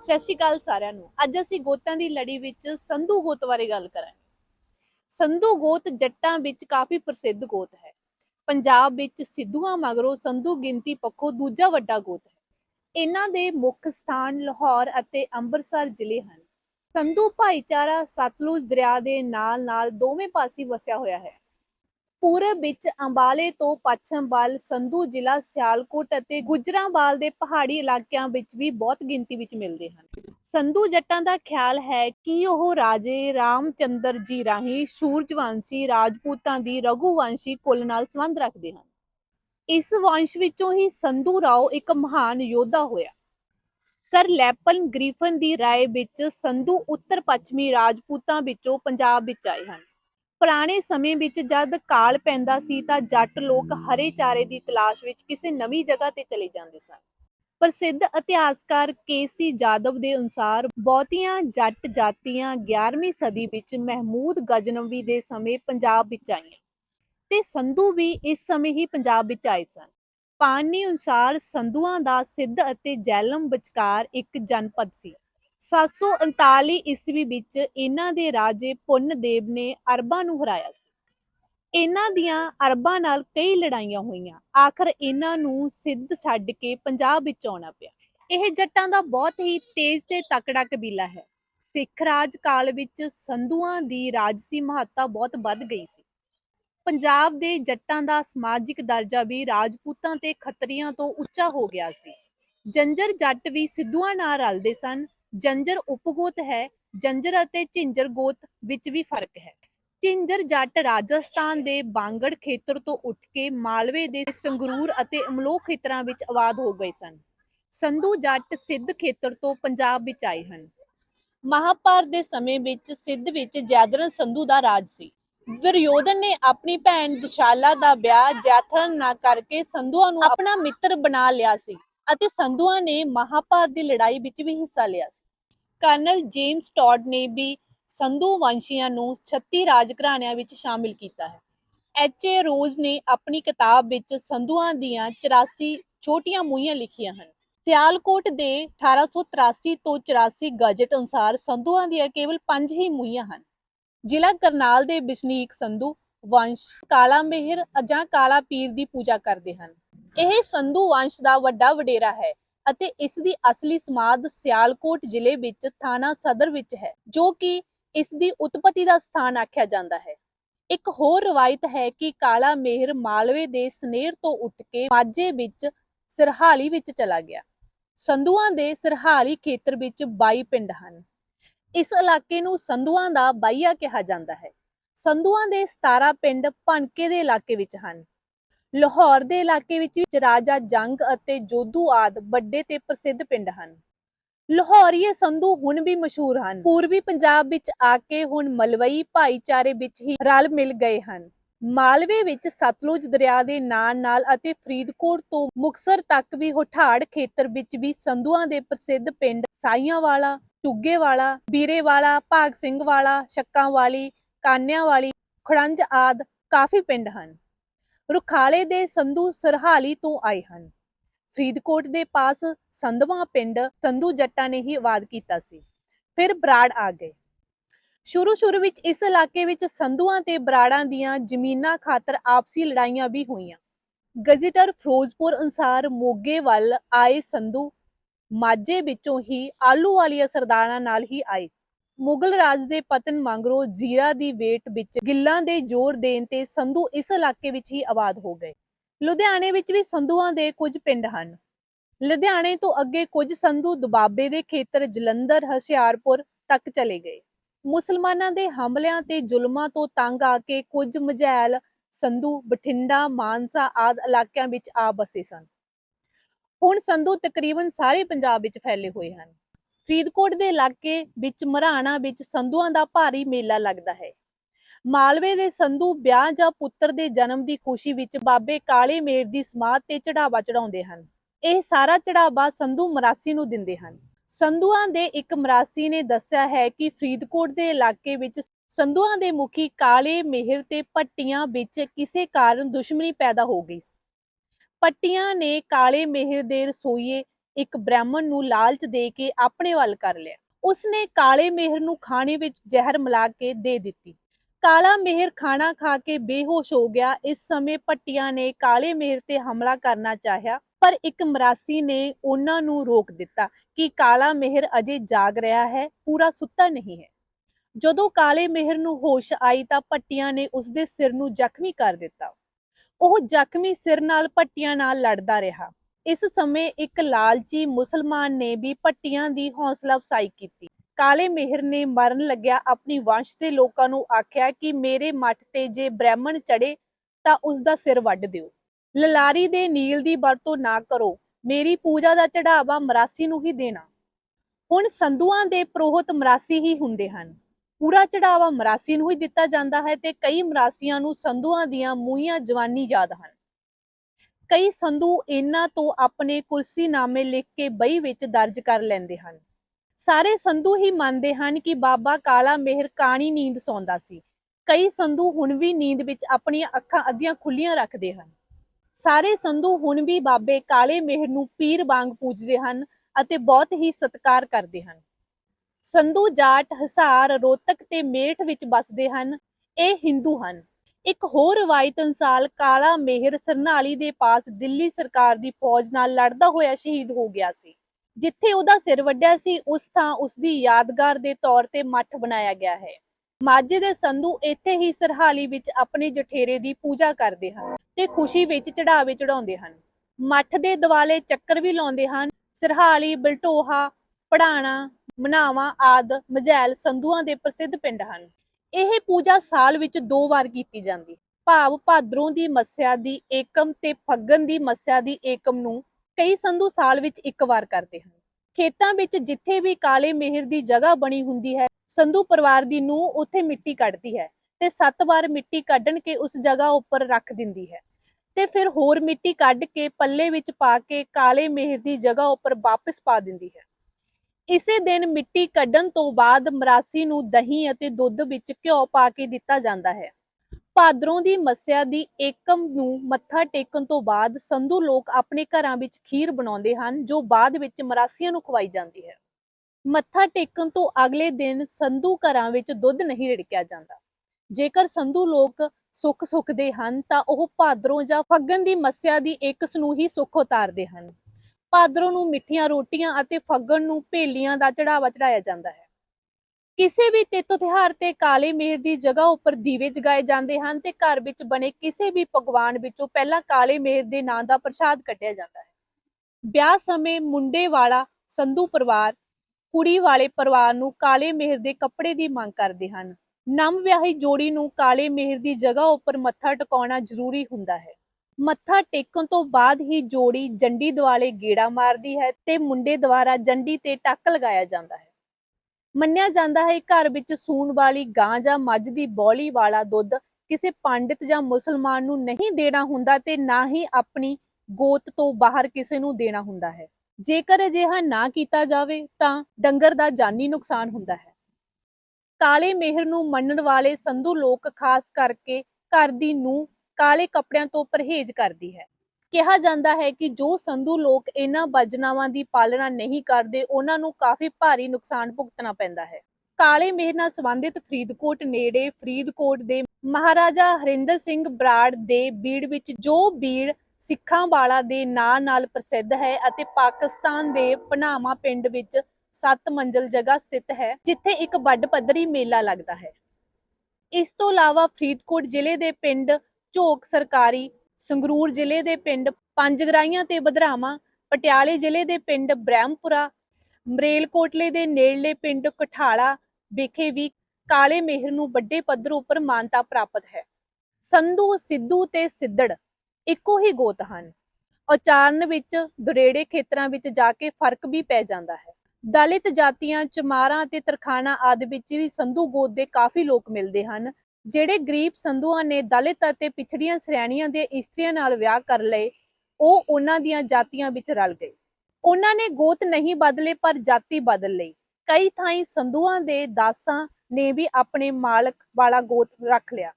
ਸਤਿ ਸ਼੍ਰੀ ਅਕਾਲ ਸਾਰਿਆਂ ਨੂੰ। ਅੱਜ ਅਸੀਂ ਗੋਤਾਂ ਦੀ ਲੜੀ ਵਿੱਚ ਸੰਧੂ ਗੋਤ ਬਾਰੇ ਗੱਲ ਕਰਾਂਗੇ। ਸੰਧੂ ਗੋਤ ਜੱਟਾਂ ਵਿੱਚ ਕਾਫੀ ਪ੍ਰਸਿੱਧ ਗੋਤ ਹੈ। ਪੰਜਾਬ ਵਿੱਚ ਸਿੱਧੂਆਂ ਮਗਰੋਂ ਸੰਧੂ ਗਿਣਤੀ ਪੱਖੋਂ ਦੂਜਾ ਵੱਡਾ ਗੋਤ ਹੈ। ਇਹਨਾਂ ਦੇ ਮੁੱਖ ਸਥਾਨ ਲਾਹੌਰ ਅਤੇ ਅੰਮ੍ਰਿਤਸਰ ਜ਼ਿਲ੍ਹੇ ਹਨ। ਸੰਧੂ ਭਾਈਚਾਰਾ ਸਤਲੁਜ ਦਰਿਆ ਦੇ ਨਾਲ-ਨਾਲ ਦੋਵੇਂ ਪਾਸੇ ਵਸਿਆ ਹੋਇਆ ਹੈ। ਪੂਰਬ ਵਿੱਚ ਅੰਬਾਲੇ ਤੋਂ ਪੱਛਮ ਵੱਲ ਸੰਧੂ ਜ਼ਿਲ੍ਹਾ ਸਿਆਲਕੋਟ ਅਤੇ ਗੁਜਰਾਂਵਾਲ ਦੇ ਪਹਾੜੀ ਇਲਾਕਿਆਂ ਵਿੱਚ ਵੀ ਬਹੁਤ ਗਿਣਤੀ ਵਿੱਚ ਮਿਲਦੇ ਹਨ। ਸੰਧੂ ਜੱਟਾਂ ਦਾ ਖਿਆਲ ਹੈ ਕਿ ਉਹ ਰਾਜੇ ਰਾਮਚੰਦਰ ਜੀ ਰਾਹੀਂ ਸੂਰਜਵੰਸ਼ੀ ਰਾਜਪੂਤਾਂ ਦੀ ਰਘੂਵੰਸ਼ੀ ਕੁੱਲ ਨਾਲ ਸੰਬੰਧ ਰੱਖਦੇ ਹਨ। ਇਸ ਵੰਸ਼ ਵਿੱਚੋਂ ਹੀ ਸੰਧੂ ਰਾਓ ਇੱਕ ਮਹਾਨ ਯੋਧਾ ਹੋਇਆ। ਸਰ ਲੈਪਨ ਗ੍ਰੀਫਨ ਦੀ ਰਾਏ ਵਿੱਚ ਸੰਧੂ ਉੱਤਰ ਪੱਛਮੀ ਰਾਜਪੂਤਾਂ ਵਿੱਚੋਂ ਪੰਜਾਬ ਵਿੱਚ ਆਏ ਹਨ। ਪੁਰਾਣੇ ਸਮੇਂ ਵਿੱਚ ਜਦ ਕਾਲ ਪੈਂਦਾ ਸੀ ਤਾਂ ਜੱਟ ਲੋਕ ਹਰੇ ਚਾਰੇ ਦੀ ਤਲਾਸ਼ ਵਿੱਚ ਕਿਸੇ ਨਵੀਂ ਜਗ੍ਹਾ ਤੇ ਚਲੇ ਜਾਂਦੇ ਸਨ। ਪ੍ਰਸਿੱਧ ਇਤਿਹਾਸਕਾਰ ਕੇਸੀ ਜਾਦਵ ਦੇ ਅਨੁਸਾਰ ਬਹੁਤੀਆਂ ਜੱਟ ਜਾਤੀਆਂ 11ਵੀਂ ਸਦੀ ਵਿੱਚ ਮਹਿਮੂਦ ਗਜਨਵੀ ਦੇ ਸਮੇਂ ਪੰਜਾਬ ਵਿੱਚ ਆਈਆਂ ਤੇ ਸੰਧੂ ਵੀ ਇਸ ਸਮੇਂ ਹੀ ਪੰਜਾਬ ਵਿੱਚ ਆਏ ਸਨ। ਪਾਣੀ ਅਨੁਸਾਰ ਸੰਧੂਆਂ ਦਾ ਸਿੱਧ ਅਤੇ ਜੈਲਮ ਵਿਚਕਾਰ ਇੱਕ ਜਨਪਦ ਸੀ। 739 ਈਸਵੀ ਵਿੱਚ ਇਹਨਾਂ ਦੇ ਰਾਜੇ ਪੁੰਨ ਦੇਵ ਨੇ ਅਰਬਾਂ ਨੂੰ ਹਰਾਇਆ ਸੀ। ਇਹਨਾਂ ਦੀਆਂ ਅਰਬਾਂ ਨਾਲ ਕਈ ਲੜਾਈਆਂ ਹੋਈਆਂ। ਆਖਰ ਇਹਨਾਂ ਨੂੰ ਸਿੱਧ ਛੱਡ ਕੇ ਪੰਜਾਬ ਵਿੱਚ ਆਉਣਾ ਪਿਆ। ਇਹ ਜੱਟਾਂ ਦਾ ਬਹੁਤ ਹੀ ਤੇਜ਼ ਤੇ ਤਕੜਾ ਕਬੀਲਾ ਹੈ। ਸਿੱਖ ਰਾਜ ਕਾਲ ਵਿੱਚ ਸੰਧੂਆਂ ਦੀ ਰਾਜਸੀ ਮਹੱਤਤਾ ਬਹੁਤ ਵੱਧ ਗਈ ਸੀ। ਪੰਜਾਬ ਦੇ ਜੱਟਾਂ ਦਾ ਸਮਾਜਿਕ ਦਰਜਾ ਵੀ ਰਾਜਪੂਤਾਂ ਤੇ ਖੱਤਰੀਆਂ ਤੋਂ ਉੱਚਾ ਹੋ ਗਿਆ ਸੀ। ਜੰਜਰ ਜੱਟ ਵੀ ਸਿੱਧੂਆਂ ਨਾਲ ਰਲਦੇ ਸਨ। ਜੰਜਰ ਉਪਗੋਤ ਹੈ, ਜੰਜਰ ਅਤੇ ਝਿੰਜਰ ਗੋਤ ਵਿੱਚ ਵੀ ਫ਼ਰਕ ਹੈ। ਝਿੰਜਰ ਜੱਟ ਰਾਜਸਥਾਨ ਦੇ ਬਾਂਗੜ ਖੇਤਰ ਤੋਂ ਉੱਠ ਕੇ ਮਾਲਵੇ ਦੇ ਸੰਗਰੂਰ ਅਤੇ ਅਮਲੋਹ ਖੇਤਰਾਂ ਵਿੱਚ ਆਬਾਦ ਹੋ ਗਏ ਸਨ। ਸੰਧੂ ਜੱਟ ਸਿੱਧ ਖੇਤਰ ਤੋਂ ਪੰਜਾਬ ਵਿੱਚ ਆਏ ਹਨ। ਮਹਾਭਾਰਤ ਦੇ ਸਮੇਂ ਵਿੱਚ ਸਿੱਧ ਵਿੱਚ ਜੈਦਰਨ ਸੰਧੂ ਦਾ ਰਾਜ ਸੀ। ਦੁਰਯੋਧਨ ਨੇ ਆਪਣੀ ਭੈਣ ਦੁਸ਼ਾਲਾ ਦਾ ਵਿਆਹ ਜੈਥਰਨ ਨਾਲ ਕਰਕੇ ਸੰਧੂਆਂ ਨੂੰ ਆਪਣਾ ਮਿੱਤਰ ਬਣਾ ਲਿਆ ਸੀ। ਅਤੇ ਸੰਧੂਆਂ ਨੇ ਮਹਾਭਾਰਤ ਦੀ ਲੜਾਈ ਵਿੱਚ ਵੀ ਹਿੱਸਾ ਲਿਆ ਸੀ। ਕਰਨਲ ਜੇਮਸ ਟੌਡ ਨੇ ਵੀ ਸੰਧੂ ਵੰਸ਼ੀਆਂ ਨੂੰ 36 ਰਾਜ ਘਰਾਣਿਆਂ ਵਿੱਚ ਸ਼ਾਮਿਲ ਕੀਤਾ ਹੈ। ਐਚ ਏ ਰੋਜ਼ ਨੇ ਆਪਣੀ ਕਿਤਾਬ ਵਿੱਚ ਸੰਧੂਆਂ ਦੀਆਂ 84 ਛੋਟੀਆਂ ਮੂਹੀਆਂ ਲਿਖੀਆਂ ਹਨ। ਸਿਆਲਕੋਟ ਦੇ 1883 ਤੋਂ 84 ਗਜਟ ਅਨੁਸਾਰ ਸੰਧੂਆਂ ਦੀਆਂ ਕੇਵਲ 5 ਹੀ ਮੂਹੀਆਂ ਹਨ। ਜ਼ਿਲ੍ਹਾ ਕਰਨਾਲ ਦੇ ਬਿਸ਼ਨੀਕ ਸੰਧੂ ਵੰਸ਼ ਕਾਲਾ ਮਿਹਰ ਜਾਂ ਕਾਲਾ ਪੀਰ ਦੀ ਪੂਜਾ ਕਰਦੇ ਹਨ। ਇਹ ਸੰਧੂ ਵੰਸ਼ ਦਾ ਵੱਡਾ ਵਡੇਰਾ ਹੈ ਅਤੇ ਇਸ ਦੀ ਅਸਲੀ ਸਮਾਧ ਸਿਆਲਕੋਟ ਜ਼ਿਲ੍ਹੇ ਵਿੱਚ ਥਾਣਾ ਸਦਰ ਵਿੱਚ ਹੈ, ਜੋ ਕਿ ਇਸ ਦੀ ਉਤਪਤੀ ਦਾ ਸਥਾਨ ਆਖਿਆ ਜਾਂਦਾ ਹੈ। ਇੱਕ ਹੋਰ ਰਵਾਇਤ ਹੈ ਕਿ ਕਾਲਾ ਮਿਹਰ ਮਾਲਵੇ ਦੇ ਸਨੇਰ ਤੋਂ ਉੱਠ ਕੇ ਮਾਝੇ ਵਿੱਚ ਸਰਹਾਲੀ ਵਿੱਚ ਚਲਾ ਗਿਆ। ਸੰਧੂਆਂ ਦੇ ਸਰਹਾਲੀ ਖੇਤਰ ਵਿੱਚ 22 ਪਿੰਡ ਹਨ। ਇਸ ਇਲਾਕੇ ਨੂੰ ਸੰਧੂਆਂ ਦਾ ਬਾਈਆ ਕਿਹਾ ਜਾਂਦਾ ਹੈ। ਸੰਧੂਆਂ ਦੇ 17 ਪਿੰਡ ਭਨਕੇ ਦੇ ਇਲਾਕੇ ਵਿੱਚ ਹਨ। ਲਾਹੌਰ ਦੇ ਇਲਾਕੇ ਵਿੱਚ ਵਿੱਚ ਰਾਜਾ ਜੰਗ ਅਤੇ ਜੋਧੂ ਆਦ ਵੱਡੇ ਤੇ ਪ੍ਰਸਿੱਧ ਪਿੰਡ ਹਨ। ਲਾਹੌਰੀਏ ਸੰਧੂ ਹੁਣ ਵੀ ਮਸ਼ਹੂਰ ਹਨ। ਪੂਰਬੀ ਪੰਜਾਬ ਵਿੱਚ ਆ ਕੇ ਹੁਣ ਮਲਵਈ ਭਾਈਚਾਰੇ ਵਿੱਚ ਹੀ ਰਲ ਮਿਲ ਗਏ ਹਨ। ਮਾਲਵੇ ਵਿੱਚ ਸਤਲੁਜ ਦਰਿਆ ਦੇ ਨਾਲ-ਨਾਲ ਅਤੇ ਫਰੀਦਕੋਟ ਤੋਂ ਮੁਕਸਰ ਤੱਕ ਵੀ ਹੋਠਾੜ ਖੇਤਰ ਵਿੱਚ ਵੀ ਸੰਧੂਆਂ ਦੇ ਪ੍ਰਸਿੱਧ ਪਿੰਡ ਸਾਈਆਂਵਾਲਾ ਟੁੱਗੇਵਾਲਾ ਬੀਰੇਵਾਲਾ, ਭਾਗ ਸਿੰਘ ਵਾਲਾ ਸ਼ੱਕਾਂ ਵਾਲੀ ਕਾਨਿਆਂ ਵਾਲੀ ਖੜੰਜ ਆਦ ਕਾਫੀ ਪਿੰਡ ਹਨ। ਰੁਖਾਲੇ ਦੇ ਸੰਧੂ ਸਰਹਾਲੀ ਤੋਂ ਆਏ ਹਨ। ਫਰੀਦਕੋਟ ਦੇ ਪਾਸ ਸੰਧਵਾ ਪਿੰਡ ਸੰਧੂ ਜੱਟਾਂ ਨੇ ਹੀ ਆਵਾਦ ਕੀਤਾ ਸੀ। ਫਿਰ ਬਰਾੜ ਆ ਗਏ। ਸ਼ੁਰੂ ਸ਼ੁਰੂ ਵਿੱਚ ਇਸ ਇਲਾਕੇ ਵਿੱਚ ਸੰਧੂਆਂ ਤੇ ਬਰਾੜਾਂ ਦੀਆਂ ਜ਼ਮੀਨਾਂ ਖਾਤਰ ਆਪਸੀ ਲੜਾਈਆਂ ਵੀ ਹੋਈਆਂ। ਗਜ਼ਟਰ ਫਿਰੋਜ਼ਪੁਰ ਅਨਸਾਰ ਮੋਗੇ ਵੱਲ ਆਏ ਸੰਧੂ, ਮਾਝੇ ਵਿੱਚੋਂ ਹੀ ਆਲੂ ਵਾਲੀਆ ਸਰਦਾਰਾਂ ਨਾਲ ਹੀ ਆਏ। ਮੁਗਲ ਰਾਜ ਦੇ ਪਤਨ ਮੰਗਰੋ ਜ਼ੀਰਾ ਦੀ ਵੇਟ ਵਿੱਚ ਗਿੱਲਾਂ ਦੇ ਜ਼ੋਰ ਦੇਣ ਤੇ ਸੰਧੂ ਇਸ ਇਲਾਕੇ ਵਿੱਚ ਹੀ ਆਬਾਦ ਹੋ ਗਏ। ਲੁਧਿਆਣੇ ਵਿੱਚ ਵੀ ਸੰਧੂਆਂ ਦੇ ਕੁਝ ਪਿੰਡ ਹਨ। ਲੁਧਿਆਣੇ ਤੋਂ ਅੱਗੇ ਕੁਝ ਸੰਧੂ ਦੁਬਾਬੇ ਦੇ ਖੇਤਰ ਜਲੰਧਰ, ਹਸ਼ਿਆਰਪੁਰ ਤੱਕ ਚਲੇ ਗਏ। ਮੁਸਲਮਾਨਾਂ ਦੇ ਹਮਲਿਆਂ ਤੇ ਜ਼ੁਲਮਾਂ ਤੋਂ ਤੰਗ ਆ ਕੇ ਕੁਝ ਮਝੈਲ, ਸੰਧੂ, ਬਠਿੰਡਾ, ਮਾਨਸਾ ਆਦ ਇਲਾਕਿਆਂ ਵਿੱਚ ਆ ਬਸੇ ਸਨ। ਹੁਣ ਸੰਧੂ ਤਕਰੀਬਨ ਸਾਰੇ ਪੰਜਾਬ ਵਿੱਚ ਫੈਲੇ ਹੋਏ ਹਨ। ਫਰੀਦਕੋਟ ਦੇ ਇਲਾਕੇ ਵਿੱਚ ਮਰਾਣਾ ਵਿੱਚ ਸੰਧੂਆਂ ਦਾ ਭਾਰੀ ਮੇਲਾ ਲੱਗਦਾ ਹੈ। ਮਾਲਵੇ ਦੇ ਸੰਧੂ ਵਿਆਹ ਜਾਂ ਪੁੱਤਰ ਦੇ ਜਨਮ ਦੀ ਖੁਸ਼ੀ ਵਿੱਚ ਬਾਬੇ ਕਾਲੇ ਮੇਰ ਦੀ ਸਮਾਧ ਤੇ ਚੜਾਵਾ ਚੜਾਉਂਦੇ ਹਨ। ਇਹ ਸਾਰਾ ਚੜਾਵਾ ਸੰਧੂ ਮਰਾਸੀ ਨੂੰ ਦਿੰਦੇ ਹਨ। ਸੰਧੂਆਂ ਦੇ ਇੱਕ ਮਰਾਸੀ ਨੇ ਦੱਸਿਆ ਹੈ ਕਿ ਫਰੀਦਕੋਟ ਦੇ ਇਲਾਕੇ ਵਿੱਚ ਸੰਧੂਆਂ ਦੇ ਮੁਖੀ ਕਾਲੇ ਮਿਹਰ ਤੇ ਪੱਟੀਆਂ ਵਿੱਚ ਕਿਸੇ ਕਾਰਨ ਦੁਸ਼ਮਣੀ ਪੈਦਾ ਹੋ ਗਈ ਪੱਟੀਆਂ ਨੇ ਕਾਲੇ ਮਿਹਰ ਦੇ ਰਸੋਈਏ ਇੱਕ ਬ੍ਰਾਹਮਣ ਨੂੰ ਲਾਲਚ ਦੇ ਕੇ ਆਪਣੇ ਵੱਲ ਕਰ ਲਿਆ। ਉਸਨੇ ਕਾਲੇ ਮਿਹਰ ਨੂੰ ਖਾਣੇ ਵਿੱਚ ਜ਼ਹਿਰ ਮਿਲਾ ਕੇ ਦੇ ਦਿੱਤੀ। ਕਾਲਾ ਮਿਹਰ ਖਾਣਾ ਖਾ ਕੇ ਬੇਹੋਸ਼ ਹੋ ਗਿਆ। ਇਸ ਸਮੇਂ ਪੱਟੀਆਂ ਨੇ ਕਾਲੇ ਮਿਹਰ ਤੇ ਹਮਲਾ ਕਰਨਾ ਚਾਹਿਆ, ਪਰ ਇੱਕ ਮਰਾਸੀ ਨੇ ਉਹਨਾਂ ਨੂੰ ਰੋਕ ਦਿੱਤਾ ਕਿ ਕਾਲਾ ਮਿਹਰ ਅਜੇ ਜਾਗ ਰਿਹਾ ਹੈ, ਪੂਰਾ ਸੁੱਤਾ ਨਹੀਂ ਹੈ। ਜਦੋਂ ਕਾਲੇ ਮਿਹਰ ਨੂੰ ਹੋਸ਼ ਆਈ ਤਾਂ ਪੱਟੀਆਂ ਨੇ ਉਸਦੇ ਸਿਰ ਨੂੰ ਜ਼ਖਮੀ ਕਰ ਦਿੱਤਾ। ਉਹ ਜ਼ਖਮੀ ਸਿਰ ਨਾਲ ਪੱਟੀਆਂ ਨਾਲ ਲੜਦਾ ਰਿਹਾ। ਇਸ ਸਮੇਂ ਇੱਕ ਲਾਲਚੀ ਮੁਸਲਮਾਨ ਨੇ ਵੀ ਪੱਟੀਆਂ ਦੀ ਹੌਸਲਾ ਅਫਸਾਈ ਕੀਤੀ। ਕਾਲੇ ਮਿਹਰ ਨੇ ਮਰਨ ਲੱਗਿਆ ਆਪਣੀ ਵੰਸ਼ ਦੇ ਲੋਕਾਂ ਨੂੰ ਆਖਿਆ ਕਿ ਮੇਰੇ ਮੱਠ ਤੇ ਜੇ ਬ੍ਰਾਹਮਣ ਚੜੇ ਤਾਂ ਉਸ ਦਾ ਸਿਰ ਵੱਢ ਦਿਓ। ਲਲਾਰੀ ਦੇ ਨੀਲ ਦੀ ਵਰਤੋਂ ਨਾ ਕਰੋ, ਮੇਰੀ ਪੂਜਾ ਦਾ ਚੜਾਵਾ ਮਰਾਸੀ ਨੂੰ ਹੀ ਦੇਣਾ। ਹੁਣ ਸੰਧੂਆਂ ਦੇ ਪ੍ਰੋਹਤ ਮਰਾਸੀ ਹੀ ਹੁੰਦੇ ਹਨ। ਪੂਰਾ ਚੜਾਵਾ ਮਰਾਸੀ ਨੂੰ ਹੀ ਦਿੱਤਾ ਜਾਂਦਾ ਹੈ ਤੇ ਕਈ ਮਰਾਸੀਆਂ ਨੂੰ ਸੰਧੂਆਂ ਦੀਆਂ ਮੂਹੀਆਂ ਜਵਾਨੀ ਯਾਦ ਹਨ। ਕਈ ਸੰਧੂ ਇਹਨਾਂ ਤੋਂ ਆਪਣੇ ਕੁਰਸੀਨਾਮੇ ਲਿਖ ਕੇ ਬਈ ਵਿੱਚ ਦਰਜ ਕਰ ਲੈਂਦੇ ਹਨ। ਸਾਰੇ ਸੰਧੂ ਹੀ ਮੰਨਦੇ ਹਨ ਕਿ ਬਾਬਾ ਕਾਲਾ ਮਿਹਰ ਕਾਣੀ ਨੀਂਦ ਸੌਂਦਾ ਸੀ। ਕਈ ਸੰਧੂ ਹੁਣ ਵੀ ਨੀਂਦ ਵਿੱਚ ਆਪਣੀਆਂ ਅੱਖਾਂ ਅੱਧੀਆਂ ਖੁੱਲੀਆਂ ਰੱਖਦੇ ਹਨ। ਸਾਰੇ ਸੰਧੂ ਹੁਣ ਵੀ ਬਾਬੇ ਕਾਲੇ ਮਿਹਰ ਨੂੰ ਪੀਰ ਵਾਂਗ ਪੂਜਦੇ ਹਨ ਅਤੇ ਬਹੁਤ ਹੀ ਸਤਿਕਾਰ ਕਰਦੇ ਹਨ। ਸੰਧੂ ਜਾਟ, ਹਸਾਰ, ਰੋਤਕ ਤੇ ਮੇਰਠ ਵਿੱਚ ਵੱਸਦੇ ਹਨ। ਇਹ ਹਿੰਦੂ ਹਨ। ਇੱਕ ਹੋਰ ਰਵਾਇਤ ਅਨੁਸਾਰ ਕਾਲਾ ਮਿਹਰ ਸਰਨਾਲੀ ਦੇ ਪਾਸ ਦਿੱਲੀ ਸਰਕਾਰ ਦੀ ਫੌਜ ਨਾਲ ਲੜਦਾ ਹੋਇਆ ਸ਼ਹੀਦ ਹੋ ਗਿਆ ਸੀ। ਜਿੱਥੇ ਉਹਦਾ ਸਿਰ ਵੱਢਿਆ ਸੀ, ਉਸ ਥਾਂ ਉਸ ਦੀ ਯਾਦਗਾਰ ਦੇ ਤੌਰ ਤੇ ਮੱਠ ਬਣਾਇਆ ਗਿਆ ਹੈ। ਮਾਝੇ ਦੇ ਸੰਧੂ ਇੱਥੇ ਹੀ ਸਰਹਾਲੀ ਵਿੱਚ ਆਪਣੇ ਜਠੇਰੇ ਦੀ ਪੂਜਾ ਕਰਦੇ ਹਨ ਤੇ ਖੁਸ਼ੀ ਵਿੱਚ ਚੜਾਵੇ ਚੜਾਉਂਦੇ ਹਨ। ਮੱਠ ਦੇ ਦਿਵਾਲੇ ਚੱਕਰ ਵੀ ਲਾਉਂਦੇ ਹਨ। ਸਰਹਾਲੀ, ਬਲਟੋਹਾ, ਪੜਾਣਾ, ਮਨਾਵਾ ਆਦ ਮਜੈਲ ਸੰਧੂਆਂ ਦੇ ਪ੍ਰਸਿੱਧ ਪਿੰਡ ਹਨ। ਇਹ ਪੂਜਾ ਸਾਲ ਵਿੱਚ ਦੋ ਵਾਰ ਕੀਤੀ ਜਾਂਦੀ। ਭਾਵ ਭਾਦਰੋਂ ਦੀ ਮੱਸਿਆ ਦੀ ਏਕਮ ਤੇ ਫੱਗਣ ਦੀ ਮੱਸਿਆ ਦੀ ਏਕਮ ਨੂੰ ਕਈ ਸੰਧੂ ਸਾਲ ਵਿੱਚ ਇੱਕ ਵਾਰ ਕਰਦੇ ਹਨ। ਖੇਤਾਂ ਵਿੱਚ ਜਿੱਥੇ ਵੀ ਕਾਲੇ ਮਿਹਰ ਦੀ ਜਗ੍ਹਾ ਬਣੀ ਹੁੰਦੀ ਹੈ, ਸੰਧੂ ਪਰਿਵਾਰ ਦੀ ਨੂੰ ਉੱਥੇ ਮਿੱਟੀ ਕੱਢਦੀ ਹੈ ਤੇ ਸੱਤ ਵਾਰ ਮਿੱਟੀ ਕੱਢਣ ਕੇ ਉਸ ਜਗ੍ਹਾ ਉੱਪਰ ਰੱਖ ਦਿੰਦੀ ਹੈ। ਤੇ ਫਿਰ ਹੋਰ ਮਿੱਟੀ ਕੱਢ ਕੇ ਪੱਲੇ ਵਿੱਚ ਪਾ ਕੇ ਕਾਲੇ ਮਿਹਰ ਦੀ ਜਗ੍ਹਾ ਉੱਪਰ ਵਾਪਸ ਪਾ ਦਿੰਦੀ ਹੈ। ਇਸੇ ਦਿਨ ਮਿੱਟੀ ਕੱਢਣ ਤੋਂ ਬਾਅਦ ਮਰਾਸੀ ਨੂੰ ਦਹੀਂ ਅਤੇ ਦੁੱਧ ਵਿੱਚ ਘਿਓ ਪਾ ਕੇ ਦਿੱਤਾ ਜਾਂਦਾ ਹੈ। ਭਾਦਰੋਂ ਦੀ ਮੱਸਿਆ ਦੀ ਏਕਮ ਨੂੰ ਮੱਥਾ ਟੇਕਣ ਤੋਂ ਬਾਅਦ ਸੰਧੂ ਲੋਕ ਆਪਣੇ ਘਰਾਂ ਵਿੱਚ ਖੀਰ ਬਣਾਉਂਦੇ ਹਨ, ਜੋ ਬਾਅਦ ਵਿੱਚ ਮਰਾਸੀਆਂ ਨੂੰ ਖਵਾਈ ਜਾਂਦੀ ਹੈ। ਮੱਥਾ ਟੇਕਣ ਤੋਂ ਅਗਲੇ ਦਿਨ ਸੰਧੂ ਘਰਾਂ ਵਿੱਚ ਦੁੱਧ ਨਹੀਂ ਰਿੜਕਿਆ ਜਾਂਦਾ। ਜੇਕਰ ਸੰਧੂ ਲੋਕ ਸੁੱਖ ਸੁੱਖਦੇ ਹਨ, ਤਾਂ ਉਹ ਭਾਦਰੋਂ ਜਾਂ ਫੱਗਣ ਦੀ ਮੱਸਿਆ ਦੀ ਏਕਸ ਨੂੰ ਹੀ ਸੁੱਖ ਉਤਾਰਦੇ ਹਨ। ਭਾਦਰੋਂ ਨੂੰ ਮਿੱਠੀਆਂ ਰੋਟੀਆਂ ਅਤੇ ਫੱਗਣ ਨੂੰ ਭੇਲੀਆਂ ਦਾ ਚੜਾਵਾ ਚੜਾਇਆ ਜਾਂਦਾ ਹੈ। ਕਿਸੇ ਵੀ ਤਿੱਥ ਤਿਉਹਾਰ ਤੇ ਕਾਲੇ ਮਿਹਰ ਦੀ ਜਗ੍ਹਾ ਉੱਪਰ ਦੀਵੇ ਜਗਾਏ ਜਾਂਦੇ ਹਨ ਤੇ ਘਰ ਵਿੱਚ ਬਣੇ ਕਿਸੇ ਵੀ ਪਕਵਾਨ ਵਿੱਚੋਂ ਪਹਿਲਾਂ ਕਾਲੇ ਮਿਹਰ ਦੇ ਨਾਂ ਦਾ ਪ੍ਰਸ਼ਾਦ ਕੱਢਿਆ ਜਾਂਦਾ ਹੈ। ਵਿਆਹ ਸਮੇਂ ਮੁੰਡੇ ਵਾਲਾ, ਸੰਧੂ ਪਰਿਵਾਰ, ਕੁੜੀ ਵਾਲੇ ਪਰਿਵਾਰ ਨੂੰ ਕਾਲੇ ਮਿਹਰ ਦੇ ਕੱਪੜੇ ਦੀ ਮੰਗ ਕਰਦੇ ਹਨ। ਨਵ ਵਿਆਹੀ ਜੋੜੀ ਨੂੰ ਕਾਲੇ ਮਿਹਰ ਦੀ ਜਗ੍ਹਾ ਉੱਪਰ ਮੱਥਾ ਟਿਕਾਉਣਾ ਜ਼ਰੂਰੀ ਹੁੰਦਾ ਹੈ। ਮੱਥਾ ਟੇਕਣ ਤੋਂ ਬਾਅਦ ਹੀ ਜੋੜੀ ਜੰਡੀ ਦੁਆਲੇ ਗੇੜਾ ਮਾਰਦੀ ਹੈ ਤੇ ਮੁੰਡੇ ਦੁਆਰਾ ਜੰਡੀ ਤੇ ਟੱਕ ਲਗਾਇਆ ਜਾਂਦਾ ਹੈ। ਮੰਨਿਆ ਜਾਂਦਾ ਹੈ ਘਰ ਵਿੱਚ ਸੂਣ ਵਾਲੀ ਗਾਂ ਜਾਂ ਮੱਝ ਦੀ ਬੌਲੀ ਵਾਲਾ ਦੁੱਧ ਕਿਸੇ ਪੰਡਿਤ ਜਾਂ ਮੁਸਲਮਾਨ ਨੂੰ ਨਹੀਂ ਦੇਣਾ ਹੁੰਦਾ ਤੇ ਨਾ ਹੀ ਆਪਣੀ ਗੋਤ ਤੋਂ ਬਾਹਰ ਕਿਸੇ ਨੂੰ ਦੇਣਾ ਹੁੰਦਾ ਹੈ। ਜੇਕਰ ਅਜਿਹਾ ਨਾ ਕੀਤਾ ਜਾਵੇ ਤਾਂ ਡੰਗਰ ਦਾ ਜਾਨੀ ਨੁਕਸਾਨ ਹੁੰਦਾ ਹੈ। ਕਾਲੇ ਮਿਹਰ ਨੂੰ ਮੰਨਣ ਵਾਲੇ ਸੰਧੂ ਲੋਕ ਖਾਸ ਕਰਕੇ ਘਰ ਦੀ ਨੂੰ ਕਾਲੇ ਕੱਪੜਿਆਂ ਤੋਂ ਪਰਹੇਜ਼ ਕਰਦੀ ਹੈ। ਕਿਹਾ ਜਾਂਦਾ ਹੈ ਕਿ ਜੋ ਸੰਧੂ ਲੋਕ ਇਹਨਾਂ ਬਜਨਾਵਾਂ ਦੀ ਪਾਲਣਾ ਨਹੀਂ ਕਰਦੇ, ਉਹਨਾਂ ਨੂੰ ਕਾਫੀ ਭਾਰੀ ਨੁਕਸਾਨ ਭੁਗਤਣਾ ਪੈਂਦਾ ਹੈ। ਕਾਲੇ ਮਿਹਰ ਨਾਲ ਸੰਬੰਧਿਤ ਫਰੀਦਕੋਟ ਨੇੜੇ ਫਰੀਦਕੋਟ ਦੇ ਮਹਾਰਾਜਾ ਹਰਿੰਦਰ ਸਿੰਘ ਬਰਾੜ ਦੇ ਬੀੜ ਵਿੱਚ ਜੋ ਬੀੜ ਸਿੱਖਾਂ ਵਾਲਾ ਦੇ ਨਾਂ ਨਾਲ ਪ੍ਰਸਿੱਧ ਹੈ ਅਤੇ ਪਾਕਿਸਤਾਨ ਦੇ ਪਨਾਮਾ ਪਿੰਡ ਵਿੱਚ ਸੱਤ ਮੰਜ਼ਲ ਜਗ੍ਹਾ ਸਥਿਤ ਹੈ, ਜਿੱਥੇ ਇੱਕ ਵੱਡ ਪੱਧਰੀ ਮੇਲਾ ਲੱਗਦਾ ਹੈ। ਇਸ ਤੋਂ ਇਲਾਵਾ ਫਰੀਦਕੋਟ ਜ਼ਿਲ੍ਹੇ ਦੇ ਪਿੰਡ ਝੋਕ ਸਰਕਾਰੀ ਸੰਗਰੂਰ ਜ਼ਿਲ੍ਹੇ ਦੇ ਪਿੰਡ ਪੰਜਗਰਾਈਆਂ ਤੇ ਬਧਰਾਵਾਂ ਪਟਿਆਲੇ ਜ਼ਿਲ੍ਹੇ ਦੇ ਪਿੰਡ ਬ੍ਰਹਮਪੁਰਾ, ਮਰੇਲਕੋਟਲੇ ਦੇ ਨੇੜਲੇ ਪਿੰਡ ਕਠਾਲਾ ਵਿਖੇ ਵੀ ਕਾਲੇ ਮਿਹਰ ਨੂੰ ਵੱਡੇ ਪੱਧਰ ਉੱਪਰ ਮਾਨਤਾ ਪ੍ਰਾਪਤ ਹੈ। ਸੰਧੂ, ਸਿੱਧੂ ਤੇ ਸਿੱਧੜ ਇੱਕੋ ਹੀ ਗੋਤ ਹਨ। ਉਚਾਰਨ ਵਿੱਚ ਦੁਰੇੜੇ ਖੇਤਰਾਂ ਵਿੱਚ ਜਾ ਕੇ ਫ਼ਰਕ ਵੀ ਪੈ ਜਾਂਦਾ ਹੈ। ਦਲਿਤ ਜਾਤੀਆਂ, ਚਮਾਰਾਂ ਤੇ ਤਰਖਾਣਾ ਆਦਿ ਵਿੱਚ ਵੀ ਸੰਧੂ ਗੋਤ ਦੇ ਕਾਫੀ ਲੋਕ ਮਿਲਦੇ ਹਨ। ਜਿਹੜੇ ਗਰੀਬ ਸੰਧੂਆਂ ਨੇ ਦਲਿਤ ਅਤੇ ਪਿਛੜੀਆਂ ਸ਼੍ਰੇਣੀਆਂ ਦੇ ਇਸਤਰੀਆਂ ਨਾਲ ਵਿਆਹ ਕਰ ਲਏ, ਉਹ ਉਹਨਾਂ ਦੀਆਂ ਜਾਤੀਆਂ ਵਿੱਚ ਰਲ ਗਏ। ਉਹਨਾਂ ਨੇ ਗੋਤ ਨਹੀਂ ਬਦਲੇ, ਪਰ ਜਾਤੀ ਬਦਲ ਲਈ। ਕਈ ਥਾਈਂ ਸੰਧੂਆਂ ਦੇ ਦਾਸਾਂ ਨੇ ਵੀ ਆਪਣੇ ਮਾਲਕ ਵਾਲਾ ਗੋਤ ਰੱਖ ਲਿਆ।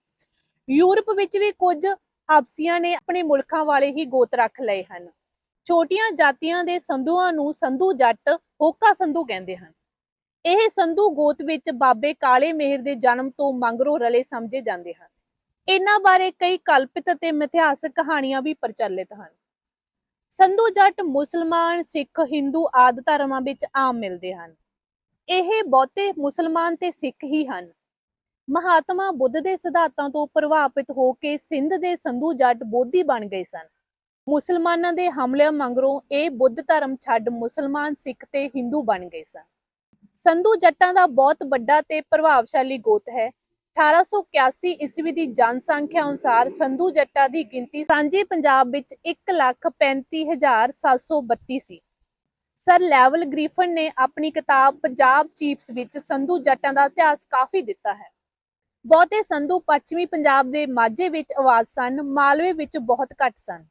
ਯੂਰਪ ਵਿੱਚ ਵੀ ਕੁਝ ਹਬਸੀਆਂ ਨੇ ਆਪਣੇ ਮੁਲਕਾਂ ਵਾਲੇ ਹੀ ਗੋਤ ਰੱਖ ਲਏ ਹਨ। ਛੋਟੀਆਂ ਜਾਤੀਆਂ ਦੇ ਸੰਧੂਆਂ ਨੂੰ ਸੰਧੂ ਜੱਟ ਹੋਕਾ ਸੰਧੂ ਕਹਿੰਦੇ ਹਨ। ਇਹ ਸੰਧੂ ਗੋਤ ਵਿੱਚ ਬਾਬੇ ਕਾਲੇ ਮਿਹਰ ਦੇ ਜਨਮ ਤੋਂ ਮੰਗਰੋਂ ਰਲੇ ਸਮਝੇ ਜਾਂਦੇ ਹਨ। ਇਹਨਾਂ ਬਾਰੇ ਕਈ ਕਲਪਿਤ ਅਤੇ ਮਿਥਿਹਾਸਕ ਕਹਾਣੀਆਂ ਵੀ ਪ੍ਰਚਲਿਤ ਹਨ। ਸੰਧੂ ਜੱਟ ਮੁਸਲਮਾਨ, ਸਿੱਖ, ਹਿੰਦੂ ਆਦਿ ਧਰਮਾਂ ਵਿੱਚ ਆਮ ਮਿਲਦੇ ਹਨ। ਇਹ ਬਹੁਤੇ ਮੁਸਲਮਾਨ ਤੇ ਸਿੱਖ ਹੀ ਹਨ। ਮਹਾਤਮਾ ਬੁੱਧ ਦੇ ਸਿਧਾਂਤਾਂ ਤੋਂ ਪ੍ਰਭਾਵਿਤ ਹੋ ਕੇ ਸਿੰਧ ਦੇ ਸੰਧੂ ਜੱਟ ਬੋਧੀ ਬਣ ਗਏ ਸਨ। ਮੁਸਲਮਾਨਾਂ ਦੇ ਹਮਲਿਆਂ ਮਗਰੋਂ ਇਹ ਬੁੱਧ ਧਰਮ ਛੱਡ ਮੁਸਲਮਾਨ, ਸਿੱਖ ਤੇ ਹਿੰਦੂ ਬਣ ਗਏ ਸਨ। ਸੰਧੂ ਜੱਟਾਂ ਦਾ ਬਹੁਤ ਵੱਡਾ ਤੇ ਪ੍ਰਭਾਵਸ਼ਾਲੀ ਗੋਤ ਹੈ। 1881 ਈਸਵੀ ਦੀ ਜਨਸੰਖਿਆ ਅਨੁਸਾਰ ਸੰਧੂ ਜੱਟਾਂ ਦੀ ਗਿਣਤੀ ਸਾਂਝੇ ਪੰਜਾਬ ਵਿੱਚ 135732 ਸੀ ਸਰ ਲੈਵਲ ਗ੍ਰੀਫਨ ਨੇ ਆਪਣੀ ਕਿਤਾਬ ਪੰਜਾਬ ਚੀਫਸ ਵਿੱਚ ਸੰਧੂ ਜੱਟਾਂ ਦਾ ਇਤਿਹਾਸ ਕਾਫੀ ਦਿੱਤਾ ਹੈ। ਬਹੁਤੇ ਸੰਧੂ ਪੱਛਮੀ ਪੰਜਾਬ ਦੇ ਮਾਝੇ ਵਿੱਚ ਆਵਾਜ਼ ਸਨ, ਮਾਲਵੇ ਵਿੱਚ ਬਹੁਤ ਘੱਟ ਸਨ।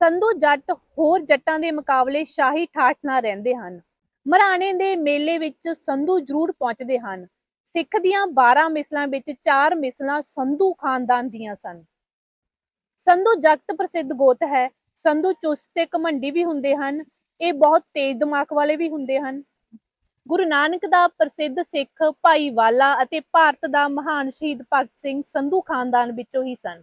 ਸੰਧੂ ਜੱਟ ਹੋਰ ਜੱਟਾਂ ਦੇ ਮੁਕਾਬਲੇ ਸ਼ਾਹੀ ਠਾਠ ਨਾਲ ਰਹਿੰਦੇ ਹਨ। ਮਰਾਣੇ ਦੇ ਮੇਲੇ ਵਿੱਚ ਸੰਧੂ ਜ਼ਰੂਰ ਪਹੁੰਚਦੇ ਹਨ। ਸਿੱਖ ਦੀਆਂ 12 ਮਿਸਲਾਂ ਵਿੱਚ 4 ਮਿਸਲਾਂ ਸੰਧੂ ਖਾਨਦਾਨ ਦੀਆਂ ਸਨ। ਸੰਧੂ ਜਗਤ ਪ੍ਰਸਿੱਧ ਗੋਤ ਹੈ। ਸੰਧੂ ਚੁਸਤ ਤੇ ਘਮੰਡੀ ਵੀ ਹੁੰਦੇ ਹਨ। ਇਹ ਬਹੁਤ ਤੇਜ਼ ਦਿਮਾਗ ਵਾਲੇ ਵੀ ਹੁੰਦੇ ਹਨ। ਗੁਰੂ ਨਾਨਕ ਦਾ ਪ੍ਰਸਿੱਧ ਸਿੱਖ ਭਾਈ ਵਾਲਾ ਅਤੇ ਭਾਰਤ ਦਾ ਮਹਾਨ ਸ਼ਹੀਦ ਭਗਤ ਸਿੰਘ ਸੰਧੂ ਖਾਨਦਾਨ ਵਿੱਚੋਂ ਹੀ ਸਨ।